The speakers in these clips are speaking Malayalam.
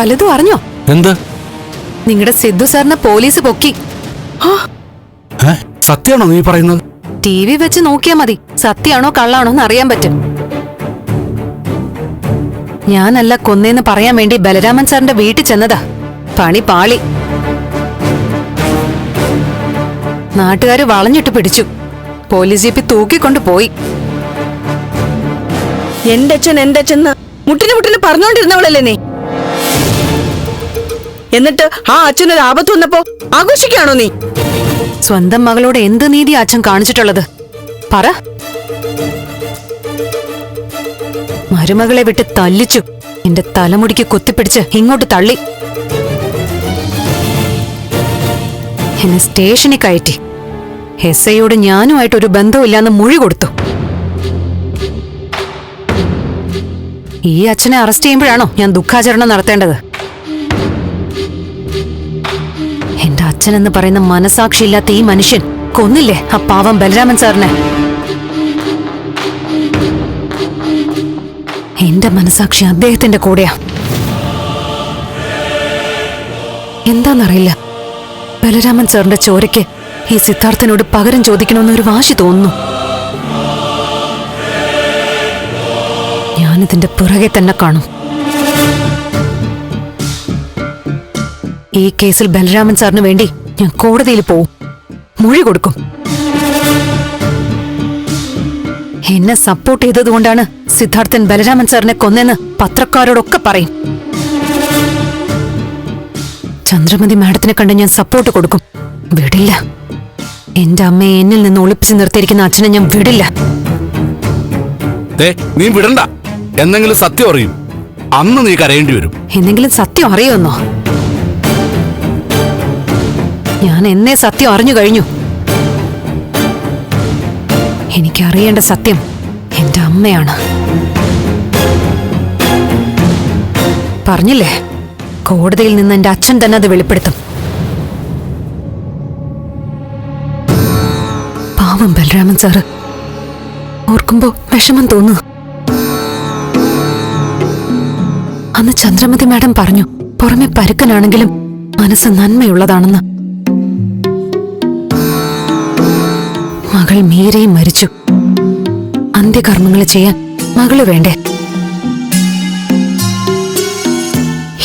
വലുതും അറിഞ്ഞോ എന്ത്? നിങ്ങളുടെ സിദ്ധു സാറിനെ പോലീസ് പൊക്കി. സത്യാണോ നീ പറയുന്നത്? ടി വി വെച്ച് നോക്കിയാ മതി. സത്യാണോ കള്ളാണോ എന്ന് അറിയാൻ പറ്റും. ഞാനല്ല കൊന്നേന്ന് പറയാൻ വേണ്ടി ബലരാമൻ സാറിന്റെ വീട്ടിൽ ചെന്നതാ. പണി പാളി. നാട്ടുകാര് വളഞ്ഞിട്ട് പിടിച്ചു. പോലീസ് ജീപ്പി തൂക്കിക്കൊണ്ട് പോയി. എന്റെ അച്ഛൻ എന്റെ അച്ഛൻ മുട്ടിന് മുട്ടിന് പറഞ്ഞോണ്ടിരുന്നവളല്ലേ നീ? എന്നിട്ട് ആ അച്ഛനൊരു ആപത്ത് വന്നപ്പോ ആഘോഷിക്കാണോ നീ? സ്വന്തം മകളോട് എന്ത് നീതി അച്ഛൻ കാണിച്ചിട്ടുള്ളത്? പറ. മരുമകളെ വിട്ട് തല്ലിച്ചു. എന്റെ തലമുടിക്ക് കുത്തിപ്പിടിച്ച് ഇങ്ങോട്ട് തള്ളി. എന്നെ സ്റ്റേഷനിൽ കയറ്റി. എസ് ഐയോട് ഞാനുമായിട്ടൊരു ബന്ധമില്ലാന്ന് മൊഴി കൊടുത്തു. ഈ അച്ഛനെ അറസ്റ്റ് ചെയ്യുമ്പോഴാണോ ഞാൻ ദുഃഖാചരണം നടത്തേണ്ടത്? അച്ഛനെന്ന് പറയുന്ന മനസാക്ഷിയില്ലാത്ത ഈ മനുഷ്യൻ കൊന്നില്ലേ? ആ പാവം ബലരാമൻ സാറിനെ. എന്റെ മനസാക്ഷി അദ്ദേഹത്തിന്റെ കൂടെയാ. എന്താന്നറിയില്ല. ബലരാമൻ സാറിന്റെ ചോരയ്ക്ക് ഈ സിദ്ധാർത്ഥനോട് പകരം ചോദിക്കണമെന്ന് ഒരു വാശി തോന്നുന്നു. ഞാനിതിന്റെ പുറകെ തന്നെ കാണും. ഈ കേസിൽ ബലരാമൻ സാറിന് വേണ്ടി ഞാൻ കോടതിയിൽ പോവും. മൊഴി കൊടുക്കും. എന്നെ സപ്പോർട്ട് ചെയ്തതുകൊണ്ടാണ് സിദ്ധാർത്ഥൻ ബലരാമൻ സാറിനെ കൊന്നെന്ന് പത്രക്കാരോടൊക്കെ പറയും. ചന്ദ്രമതി മാഡത്തിനെ കണ്ട് ഞാൻ സപ്പോർട്ട് കൊടുക്കും. വിടില്ല. എന്റെ അമ്മയെ എന്നിൽ നിന്ന് ഒളിപ്പിച്ച് നിർത്തിയിരിക്കുന്ന അച്ഛനെ ഞാൻ വിടില്ല. നീ വിടണ്ട. എന്തെങ്കിലും സത്യം അറിയും. അന്ന് നീ കരയേണ്ടി വരും. എന്തെങ്കിലും സത്യം അറിയുമെന്നോ? ഞാൻ എന്നെ സത്യം അറിഞ്ഞു കഴിഞ്ഞു. എനിക്കറിയേണ്ട സത്യം എന്റെ അമ്മയാണ്. പറഞ്ഞില്ലേ? കോടതിയിൽ നിന്ന് എന്റെ അച്ഛൻ തന്നെ അത് വെളിപ്പെടുത്തും. പാവം ബലരാമൻ സാറ്. ഓർക്കുമ്പോ വിഷമം തോന്നു അന്ന് ചന്ദ്രമതി മാഡം പറഞ്ഞു പുറമെ പരുക്കനാണെങ്കിലും മനസ്സ് നന്മയുള്ളതാണെന്ന്. മകൾ മീരയും മരിച്ചു. അന്ത്യകർമ്മങ്ങൾ ചെയ്യാൻ മകൾ വേണ്ടേ?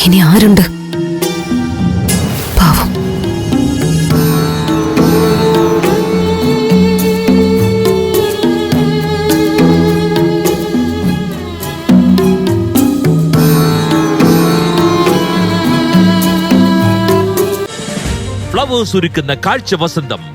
ഇനി ആരുണ്ട്? പാവം. ഫ്ലവേഴ്സ് ഒരുക്കുന്ന കാഴ്ച വസന്തം.